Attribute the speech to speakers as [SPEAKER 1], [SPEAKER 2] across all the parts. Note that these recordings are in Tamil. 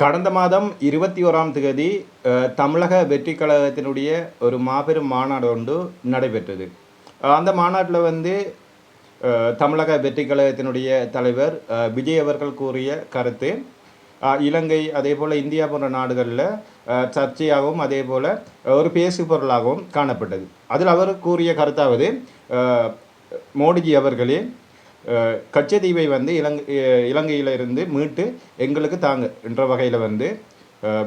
[SPEAKER 1] கடந்த மாதம் இருபத்தி ஓராம் தேதி தமிழக வெற்றி கழகத்தினுடைய ஒரு மாபெரும் மாநாடு ஒன்று நடைபெற்றது. அந்த மாநாட்டில் வந்து தமிழக வெற்றி கழகத்தினுடைய தலைவர் விஜய் அவர்கள் கூறிய கருத்து இலங்கை அதே போல் இந்தியா போன்ற நாடுகளில் சர்ச்சையாகவும் அதே போல் ஒரு பேசு பொருளாகவும் காணப்பட்டது. அதில் அவர் கூறிய கருத்தாவது மோடிஜி அவர்களே கச்சதீவை வந்து இலங்கை இலங்கையிலிருந்து மீட்டு எங்களுக்கு தாங்க என்ற வகையில் வந்து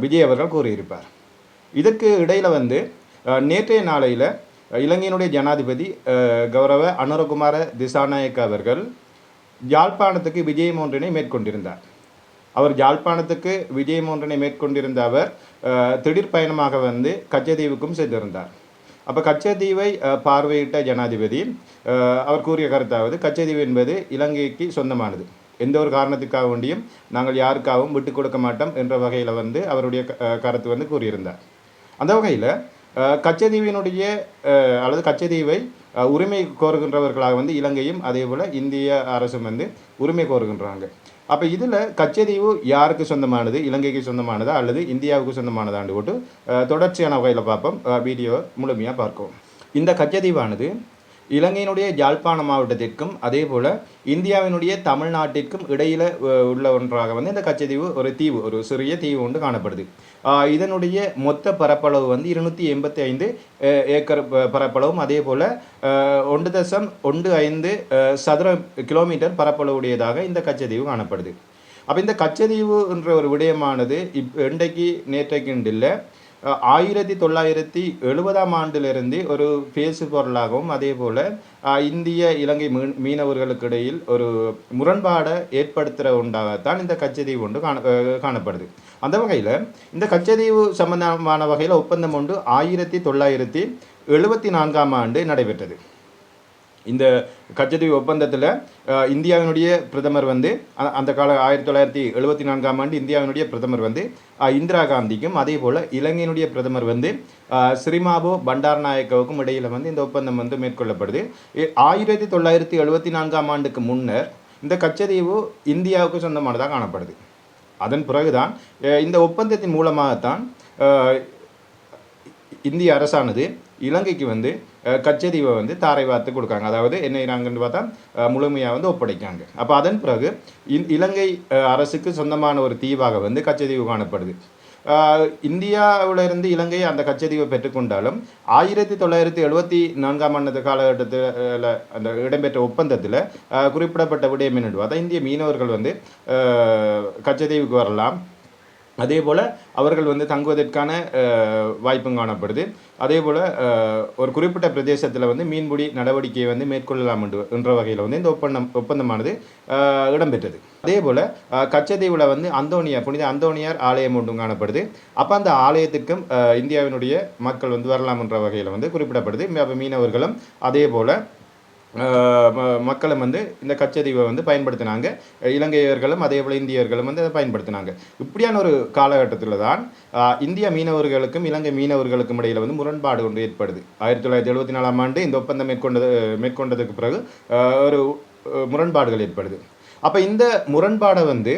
[SPEAKER 1] விஜய் அவர்கள் கூறியிருப்பார். இதற்கு இடையில் வந்து நேற்றைய நாளையில் இலங்கையினுடைய ஜனாதிபதி கௌரவ அனுரகுமார திசாநாயக்க அவர்கள் யாழ்ப்பாணத்துக்கு விஜயம் ஒன்றினை மேற்கொண்டிருந்தார். அவர் யாழ்ப்பாணத்துக்கு விஜயம் ஒன்றினை மேற்கொண்டிருந்த அவர் திடீர் பயணமாக வந்து கச்சதீவுக்கும் சென்றிருந்தார். அப்போ கச்சத்தீவை பார்வையிட்ட ஜனாதிபதி அவர் கூறிய கருத்தாவது கச்சத்தீவு என்பது இலங்கைக்கு சொந்தமானது. எந்த ஒரு காரணத்துக்காக வேண்டியும் நாங்கள் யாருக்காகவும் விட்டு கொடுக்க மாட்டோம் என்ற வகையில் வந்து அவருடைய க- கருத்து வந்து கூறியிருந்தார். அந்த வகையில் கச்சதீவினுடைய அல்லது கச்சதீவை உரிமை கோருகின்றவர்களாக வந்து இலங்கையும் அதே போல் இந்திய அரசும் வந்து உரிமை கோருகின்றாங்க. அப்போ இதில் கச்சதீவு யாருக்கு சொந்தமானது? இலங்கைக்கு சொந்தமானதா? அல்லது இந்தியாவுக்கு சொந்தமானதாண்டு போட்டு தொடர்ச்சியான வகையில் பார்ப்போம். வீடியோ முழுமையாக பார்க்கும் இந்த கச்சதீவானது இலங்கையினுடைய யாழ்ப்பாண மாவட்டத்திற்கும் அதே போல் இந்தியாவினுடைய தமிழ்நாட்டிற்கும் இடையில் உள்ள ஒன்றாக வந்து இந்த கச்சத்தீவு ஒரு தீவு ஒரு சிறிய தீவு ஒன்று காணப்படுது. இதனுடைய மொத்த பரப்பளவு வந்து இருநூற்றி எண்பத்தி ஐந்து ஏக்கர் ப- பரப்பளவும் அதே போல் ஒன்று தசம் ஒன்று ஐந்து சதுர கிலோமீட்டர் பரப்பளவுடையதாக இந்த கச்சத்தீவு காணப்படுது. அப்போ இந்த கச்சதீவுன்ற என்ற ஒரு விடயமானது இப் இன்றைக்கு நேற்றைக்கு இல்லை ஆயிரத்தி தொள்ளாயிரத்தி எழுபதாம் ஆண்டிலிருந்து ஒரு பேசு பொருளாகவும் அதே போல் இந்திய இலங்கை மீன் மீனவர்களுக்கு இடையில் ஒரு முரண்பாடை ஏற்படுத்துகிற ஒன்றாகத்தான் இந்த கச்சதீவு ஒன்று காண காணப்படுது. அந்த வகையில் இந்த கச்சதீவு சம்பந்தமான வகையில் ஒப்பந்தம் ஒன்று ஆயிரத்தி தொள்ளாயிரத்தி எழுபத்தி நான்காம் ஆண்டு நடைபெற்றது. இந்த கச்சத்தீவு ஒப்பந்தத்தில் இந்தியாவினுடைய பிரதமர் வந்து அந்த கால ஆயிரத்தி தொள்ளாயிரத்தி எழுபத்தி நான்காம் ஆண்டு இந்தியாவினுடைய பிரதமர் வந்து இந்திரா காந்திக்கும் அதே போல் இலங்கையினுடைய பிரதமர் வந்து அஹ், ஸ்ரீமாபோ பண்டாரநாயக்கவுக்கும் இடையில் வந்து இந்த ஒப்பந்தம் வந்து மேற்கொள்ளப்படுது. ஆயிரத்தி தொள்ளாயிரத்தி எழுபத்தி நான்காம் ஆண்டுக்கு முன்னர் இந்த கச்சதீவு இந்தியாவுக்கு சொந்தமானதாக காணப்படுது. அதன் பிறகுதான் இந்த ஒப்பந்தத்தின் மூலமாகத்தான் இந்திய அரசானது இலங்கைக்கு வந்து கச்சதீவை வந்து தாரை வார்த்து கொடுக்காங்க. அதாவது என்ன பார்த்தா முழுமையாக வந்து ஒப்படைக்காங்க. அப்போ அதன் பிறகு இலங்கை அரசுக்கு சொந்தமான ஒரு தீவாக வந்து கச்சதீவு காணப்படுது. இந்தியாவிலிருந்து இருந்து இலங்கை அந்த கச்சதீவை பெற்றுக்கொண்டாலும் ஆயிரத்தி தொள்ளாயிரத்தி எழுபத்தி நான்காம் ஆண்டு காலகட்டத்தில் அந்த இடம்பெற்ற ஒப்பந்தத்தில் குறிப்பிடப்பட்ட விடயம் என்னென்னு பார்த்தா இந்திய மீனவர்கள் வந்து கச்சதீவுக்கு வரலாம். அதே போல் அவர்கள் வந்து தங்குவதற்கான வாய்ப்பும் காணப்படுது. அதே போல் ஒரு குறிப்பிட்ட பிரதேசத்தில் வந்து மீன்பிடி நடவடிக்கையை வந்து மேற்கொள்ளலாம் என்று என்ற வகையில் வந்து இந்த ஒப்பந்தம் ஒப்பந்தமானது இடம்பெற்றது. அதே போல் கச்சத்தீவில் வந்து அந்தோனியார் புனித அந்தோனியார் ஆலயம் ஒன்றும் காணப்படுது. அப்போ அந்த ஆலயத்திற்கும் இந்தியாவினுடைய மக்கள் வந்து வரலாம் என்ற வகையில் வந்து குறிப்பிடப்படுது. அப்ப மீனவர்களும் அதே போல் மக்களும் வந்து இந்த கச்சதீவை வந்து பயன்படுத்தினாங்க. இலங்கையர்களும் அதே போல் இந்தியர்களும் வந்து அதை பயன்படுத்தினாங்க. இப்படியான ஒரு காலகட்டத்தில் தான் இந்திய மீனவர்களுக்கும் இலங்கை மீனவர்களுக்கும் இடையில் வந்து முரண்பாடு ஒன்று ஏற்படுது. ஆயிரத்தி தொள்ளாயிரத்தி எழுபத்தி நாலாம் ஆண்டு இந்த ஒப்பந்தம் மேற்கொண்டது மேற்கொண்டதுக்கு பிறகு ஒரு முரண்பாடுகள் ஏற்படுது. அப்போ இந்த முரண்பாடை வந்து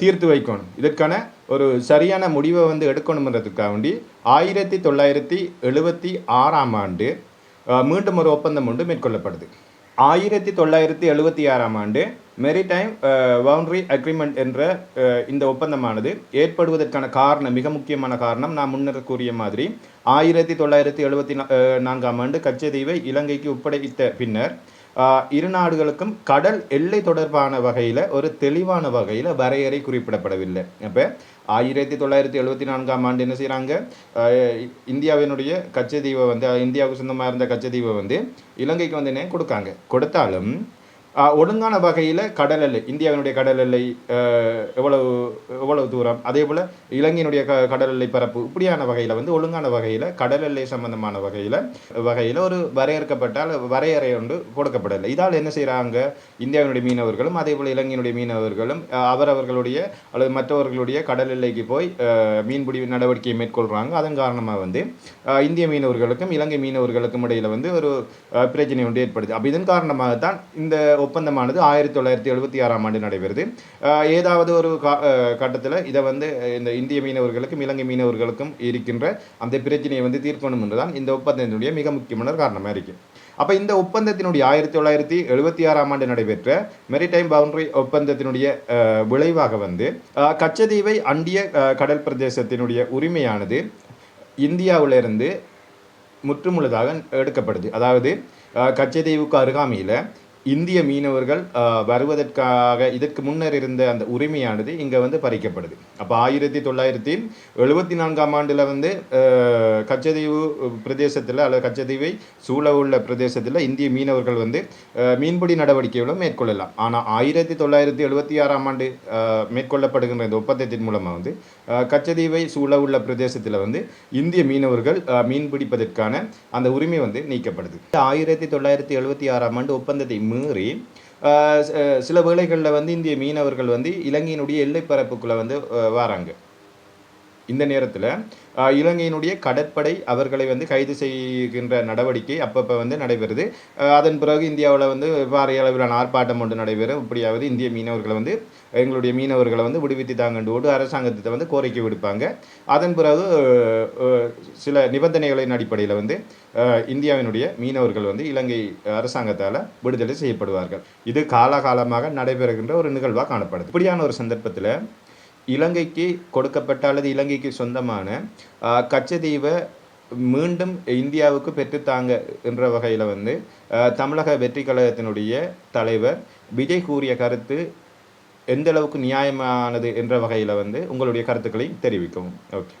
[SPEAKER 1] தீர்த்து வைக்கணும். இதற்கான ஒரு சரியான முடிவை வந்து எடுக்கணுன்றதுக்காக வேண்டி ஆயிரத்தி தொள்ளாயிரத்தி எழுபத்தி ஆறாம் ஆண்டு மீண்டும் ஒரு ஒப்பந்தம் ஒன்று மேற்கொள்ளப்படுது. ஆயிரத்தி தொள்ளாயிரத்தி எழுபத்தி ஆறாம் ஆண்டு மெரிடைம் பவுண்டரி அக்ரிமெண்ட் என்ற uh, இந்த ஒப்பந்தமானது ஏற்படுவதற்கான காரணம் மிக முக்கியமான காரணம் நான் முன்னர் கூறிய மாதிரி ஆயிரத்தி தொள்ளாயிரத்தி எழுபத்தி uh, நான்காம் ஆண்டு கச்சதீவை இலங்கைக்கு ஒப்படைத்த பின்னர் இரு நாடுகளுக்கும் கடல் எல்லை தொடர்பான வகையில் ஒரு தெளிவான வகையில் வரையறை குறிப்பிடப்படவில்லை. அப்போ ஆயிரத்தி தொள்ளாயிரத்தி எழுபத்தி நான்காம் ஆண்டு என்ன செய்கிறாங்க இந்தியாவினுடைய கச்சதீவை வந்து இந்தியாவுக்கு சொந்தமாக இருந்த கச்சதீவை வந்து இலங்கைக்கு வந்து என்ன கொடுக்காங்க? கொடுத்தாலும் ஒழுங்கான வகையில் கடல் எல்லை இந்தியாவினுடைய கடல் எல்லை எவ்வளவு எவ்வளவு தூரம்? அதே போல் இலங்கையினுடைய க கடல் எல்லை பரப்பு இப்படியான வகையில் வந்து ஒழுங்கான வகையில் கடல் எல்லை சம்பந்தமான வகையில் வகையில் ஒரு வரையறுக்கப்பட்டால் வரையறை ஒன்று கொடுக்கப்படலை இதால் என்ன செய்கிறாங்க இந்தியாவினுடைய மீனவர்களும் அதே போல் இலங்கையினுடைய மீனவர்களும் அவரவர்களுடைய அல்லது மற்றவர்களுடைய கடல் எல்லைக்கு போய் மீன்பிடி நடவடிக்கையை மேற்கொள்கிறாங்க அதன் காரணமாக வந்து இந்திய மீனவர்களுக்கும் இலங்கை மீனவர்களுக்கும் இடையில் வந்து ஒரு பிரச்சனை ஒன்று ஏற்படுது. அப்போ இதன் காரணமாக தான் இந்த ஒப்பந்தமானது ஆயிரத்தி தொள்ளாயிரத்தி எழுபத்தி ஆறாம் ஆண்டு நடைபெறுது. ஏதாவது ஒரு கட்டத்தில் இதை வந்து இந்த இந்திய மீனவர்களுக்கும் இலங்கை மீனவர்களுக்கும் இருக்கின்ற அந்த பிரச்சனையை வந்து தீர்க்கணும் என்றுதான் இந்த ஒப்பந்தத்தினுடைய மிக முக்கியமான காரணமாக இருக்கு. அப்போ இந்த ஒப்பந்தத்தினுடைய ஆயிரத்தி தொள்ளாயிரத்தி எழுபத்தி ஆறாம் ஆண்டு நடைபெற்ற மெரிடைம் பவுண்டரி ஒப்பந்தத்தினுடைய விளைவாக வந்து கச்சதீவை அண்டிய கடல் பிரதேசத்தினுடைய உரிமையானது இந்தியாவிலிருந்து முற்றுமுழுதாக எடுக்கப்படுது. அதாவது கச்சதீவுக்கு அருகாமையில் இந்திய மீனவர்கள் வருவதற்காக இதற்கு முன்னர் இருந்த அந்த உரிமையானது இங்கே வந்து பறிக்கப்படுது. அப்போ ஆயிரத்தி தொள்ளாயிரத்தி எழுபத்தி நான்காம் ஆண்டில் வந்து கச்சதீவு பிரதேசத்தில் அல்லது கச்சதீவை சூழ உள்ள பிரதேசத்தில் இந்திய மீனவர்கள் வந்து மீன்பிடி நடவடிக்கைகளும் மேற்கொள்ளலாம். ஆனால் ஆயிரத்தி தொள்ளாயிரத்தி எழுபத்தி ஆறாம் ஆண்டு மேற்கொள்ளப்படுகின்ற இந்த ஒப்பந்தத்தின் மூலமாக வந்து கச்சதீவை சூழ உள்ள பிரதேசத்தில் வந்து இந்திய மீனவர்கள் மீன் பிடிப்பதற்கான அந்த உரிமை வந்து நீக்கப்படுது. ஆயிரத்தி தொள்ளாயிரத்தி எழுபத்தி ஆறாம் ஆண்டு ஒப்பந்தத்தை மீறி சில வேளைகளில் வந்து இந்திய மீனவர்கள் வந்து இலங்கையினுடைய எல்லைப்பரப்புக்குள்ளே வந்து வராங்க வாராங்க. இந்த நேரத்தில் இலங்கையினுடைய கடற்படை அவர்களை வந்து கைது செய்கின்ற நடவடிக்கை அப்பப்போ வந்து நடைபெறுது. அதன் பிறகு இந்தியாவில் வந்து பாரிய அளவிலான ஆர்ப்பாட்டம் ஒன்று நடைபெறும். இப்படியாவது இந்திய மீனவர்களை வந்து எங்களுடைய மீனவர்களை வந்து விடுவித்து தாங்கண்டோடு அரசாங்கத்தை வந்து கோரிக்கை விடுப்பாங்க. அதன் பிறகு சில நிபந்தனைகளின் அடிப்படையில் வந்து இந்தியாவினுடைய மீனவர்கள் வந்து இலங்கை அரசாங்கத்தால் விடுதலை செய்யப்படுவார்கள். இது காலகாலமாக நடைபெறுகின்ற ஒரு நிகழ்வாக காணப்படுது. இப்படியான ஒரு சந்தர்ப்பத்தில் இலங்கைக்கு கொடுக்கப்பட்ட அல்லது இலங்கைக்கு சொந்தமான கச்சதீவை மீண்டும் இந்தியாவுக்கு பெற்றுத்தாங்க என்ற வகையில் வந்து தமிழக வெற்றி கழகத்தினுடைய தலைவர் விஜய் கூறிய கருத்து எந்த அளவுக்கு நியாயமானது என்ற வகையில் வந்து உங்களுடைய கருத்துக்களை தெரிவிக்கவும் ஓகே.